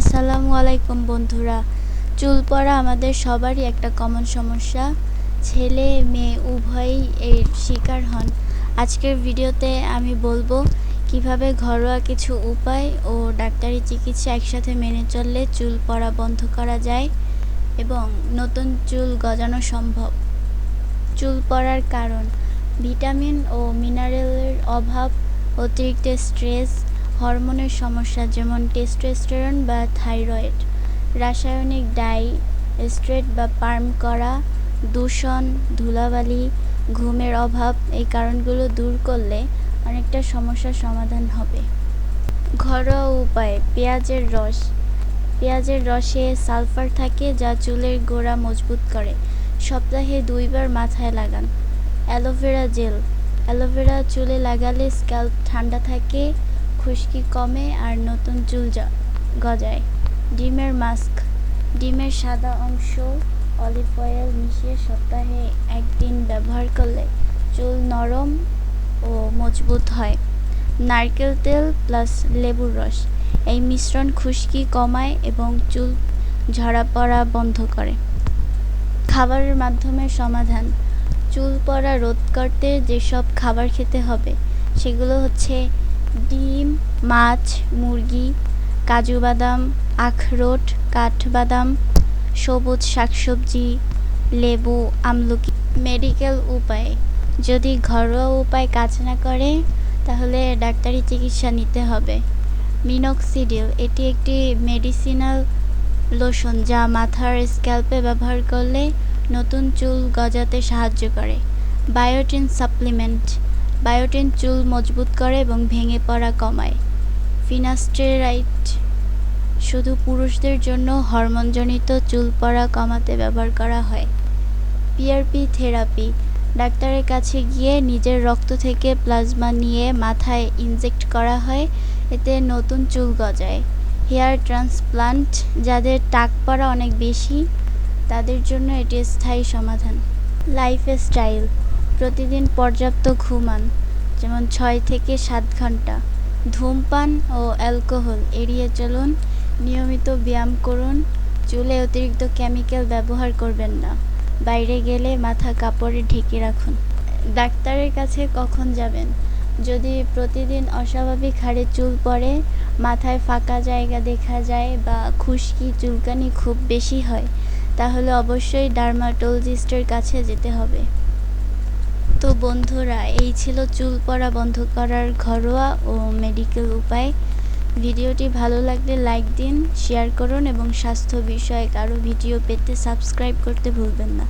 আসসালামু আলাইকুম বন্ধুরা। চুল পড়া আমাদের সবারই একটা কমন সমস্যা। ছেলে, মেয়ে, উভয়ই এর শিকার হন। আজকের ভিডিওতে আমি বলব কীভাবে ঘরোয়া কিছু উপায় ও ডাক্তারি চিকিৎসা একসাথে মেনে চললে চুল পড়া বন্ধ করা যায় এবং নতুন চুল গজানো সম্ভব। চুল পড়ার কারণ, ভিটামিন ও মিনারেলের অভাব, অতিরিক্ত স্ট্রেস হরমোনের সমস্যা যেমন টেস্টোস্টেরন বা থাইরয়েড রাসায়নিক ডাই স্ট্রেট বা পার্ম করা, দূষণ, ধুলাবালি, ঘুমের অভাব এই কারণগুলো দূর করলে অনেকটা সমস্যার সমাধান হবে। ঘরোয়া উপায়, পেঁয়াজের রস। পেঁয়াজের রসে সালফার থাকে যা চুলের গোড়া মজবুত করে। সপ্তাহে দুইবার মাথায় লাগান। Aloe vera gel. অ্যালোভেরা চুলে লাগালে স্ক্যাল্প ঠান্ডা থাকে খুশকি কমে আর নতুন চুল গজায়। ডিমের মাস্ক, ডিমের সাদা অংশ, অলিভ অয়েল মিশিয়ে সপ্তাহে একদিন ব্যবহার করলে চুল নরম ও মজবুত হয়। নারকেল তেল প্লাস লেবুর রস, এই মিশ্রণ খুশকি কমায় এবং চুল ঝরা পড়া বন্ধ করে। খাবারের মাধ্যমে সমাধান, চুল পড়া রোধ করতে যেসব খাবার খেতে হবে, সেগুলো হচ্ছে ডিম, মাছ, মুরগি, কাজু বাদাম, আখরোট, কাঠবাদাম, সবুজ শাকসবজি, লেবু, আমলকি। মেডিকেল উপায়। যদি ঘরোয়া উপায় কাজ না করে, তাহলে ডাক্তারি চিকিৎসা নিতে হবে। মিনক্সিডিল, এটি একটি মেডিসিনাল লোশন যা মাথার স্ক্যাল্পে ব্যবহার করলে নতুন চুল গজাতে সাহায্য করে। বায়োটিন সাপ্লিমেন্ট বায়োটিন চুল মজবুত করে এবং ভেঙে পড়া কমায়। ফিনাস্টেরাইট শুধু পুরুষদের জন্য হরমোনজনিত চুল পড়া কমাতে ব্যবহার করা হয়। PRP therapy. ডাক্তারের কাছে গিয়ে নিজের রক্ত থেকে প্লাজমা নিয়ে মাথায় ইনজেক্ট করা হয়। এতে নতুন চুল গজায়। হেয়ার ট্রান্সপ্লান্ট, যাদের টাক পড়া অনেক বেশি, তাদের জন্য এটি স্থায়ী সমাধান। লাইফ স্টাইল প্রতিদিন পর্যাপ্ত ঘুমান, যেমন ছয় থেকে সাত ঘণ্টা। ধূমপান ও অ্যালকোহল এড়িয়ে চলুন, নিয়মিত ব্যায়াম করুন, চুলে অতিরিক্ত কেমিক্যাল ব্যবহার করবেন না। বাইরে গেলে মাথা কাপড়ে ঢেকে রাখুন। ডাক্তারের কাছে কখন যাবেন? যদি প্রতিদিন অস্বাভাবিক হারে চুল পড়ে, মাথায় ফাঁকা জায়গা দেখা যায় বা খুশকি, চুলকানি খুব বেশি হয়, তাহলে অবশ্যই ডার্মাটোলজিস্টের কাছে যেতে হবে। তো বন্ধুরা, এই ছিল চুল পড়া বন্ধ করার ঘরোয়া ও মেডিকেল উপায়। ভিডিওটি ভালো লাগলে লাইক দিন শেয়ার করুন এবং স্বাস্থ্য বিষয়ক আরও ভিডিও পেতে সাবস্ক্রাইব করতে ভুলবেন না।